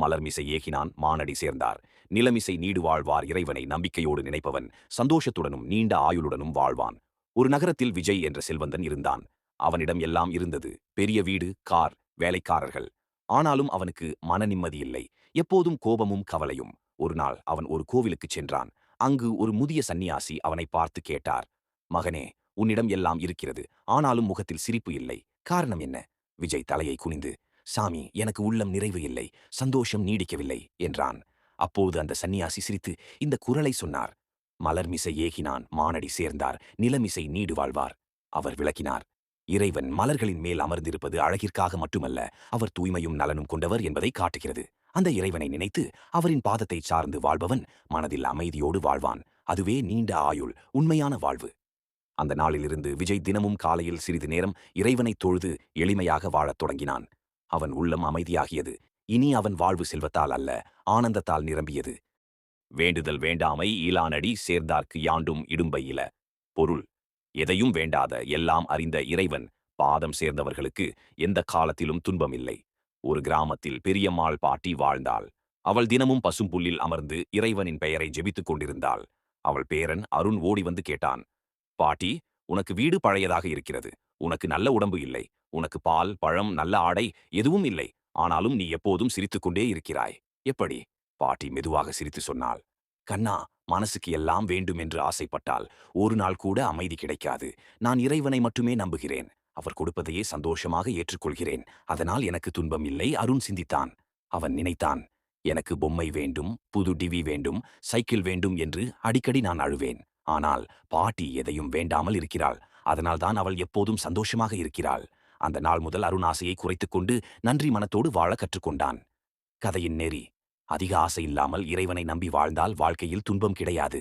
மலர்மிசை ஏகினான் மானடி சேர்ந்தார். நிலமிசை நீடு வாழ்வார் இறைவனை நம்பிக்கையோடு நினைப்பவன் சந்தோஷத்துடனும் நீண்ட ஆயுளுடனும் வாழ்வான். ஒரு நகரத்தில் விஜய் என்ற செல்வந்தன் இருந்தான். அவனிடம் எல்லாம் இருந்தது பெரிய வீடு கார் வேலைக்காரர்கள். ஆனாலும் அவனுக்கு மன நிம்மதி இல்லை. எப்போதும் கோபமும் கவலையும். ஒரு நாள் அவன் ஒரு கோவிலுக்குச் சென்றான். அங்கு ஒரு முதிய சந்நியாசி அவனை பார்த்து கேட்டார் மகனே உன்னிடம் எல்லாம் இருக்கிறது. ஆனாலும் முகத்தில் சிரிப்பு இல்லை. காரணம் என்ன? விஜய் தலையை குனிந்து சாமி எனக்கு உள்ளம் நிறைவு இல்லை சந்தோஷம் நீடிக்கவில்லை என்றான். அப்போது அந்த சந்நியாசி சிரித்து இந்த குரலை சொன்னார். மலர்மிசை ஏகினான் மானடி சேர்ந்தார் நிலமிசை நீடு வாழ்வார். அவர் விளக்கினார் இறைவன் மலர்களின் மேல் அமர்ந்திருப்பது அழகிற்காக மட்டுமல்ல அவர் தூய்மையும் நலனும் கொண்டவர் என்பதை காட்டுகிறது. அந்த இறைவனை நினைத்து அவரின் பாதத்தை சார்ந்து வாழ்பவன் மனதில் அமைதியோடு வாழ்வான். அதுவே நீண்ட ஆயுள் உண்மையான வாழ்வு. அந்த நாளிலிருந்து விஜய் தினமும் காலையில் சிறிது நேரம் இறைவனைத் தொழுது எளிமையாக வாழத் தொடங்கினான். அவன் உள்ளம் அமைதியாகியது. இனி அவன் வாழ்வு செல்வத்தால் அல்ல ஆனந்தத்தால் நிரம்பியது. வேண்டுதல் வேண்டாமை ஈலானடி சேர்ந்தார்க்கு யாண்டும் இடும்பை பொருள் எதையும் வேண்டாத எல்லாம் அறிந்த இறைவன் பாதம் சேர்ந்தவர்களுக்கு எந்த காலத்திலும் துன்பமில்லை. ஒரு கிராமத்தில் பெரியம்மாள் பாட்டி வாழ்ந்தாள். அவள் தினமும் பசும்புல்லில் அமர்ந்து இறைவனின் பெயரை ஜெபித்துக் கொண்டிருந்தாள். அவள் பேரன் அருண் ஓடி வந்து கேட்டான் பாட்டி உனக்கு வீடு பழையதாக இருக்கிறது. உனக்கு நல்ல உடம்பு இல்லை. உனக்கு பால் பழம் நல்ல ஆடை எதுவும் இல்லை. ஆனாலும் நீ எப்போதும் சிரித்துக்கொண்டே இருக்கிறாய். எப்படி? பாட்டி மெதுவாக சிரித்து சொன்னாள். கண்ணா மனசுக்கு எல்லாம் வேண்டும் என்று ஆசைப்பட்டால் ஒரு நாள் கூட அமைதி கிடைக்காது. நான் இறைவனை மட்டுமே நம்புகிறேன். அவர் கொடுப்பதையே சந்தோஷமாக ஏற்றுக்கொள்கிறேன். அதனால் எனக்கு துன்பம் இல்லை அருண் சிந்தித்தான். அவன் நினைத்தான் எனக்கு பொம்மை வேண்டும் புது டிவி வேண்டும் சைக்கிள் வேண்டும் என்று அடிக்கடி நான் அழுவேன். ஆனால் பாட்டி எதையும் வேண்டாமல் இருக்கிறாள். அதனால்தான் அவள் எப்போதும் சந்தோஷமாக இருக்கிறாள். அந்த நாள் முதல் அருண் குறைத்துக்கொண்டு குறைத்துக் கொண்டு நன்றி மனத்தோடு வாழ கற்றுக்கொண்டான். கதையின் நெறி அதிக ஆசை இல்லாமல் இறைவனை நம்பி வாழ்ந்தால் வாழ்க்கையில் துன்பம் கிடையாது.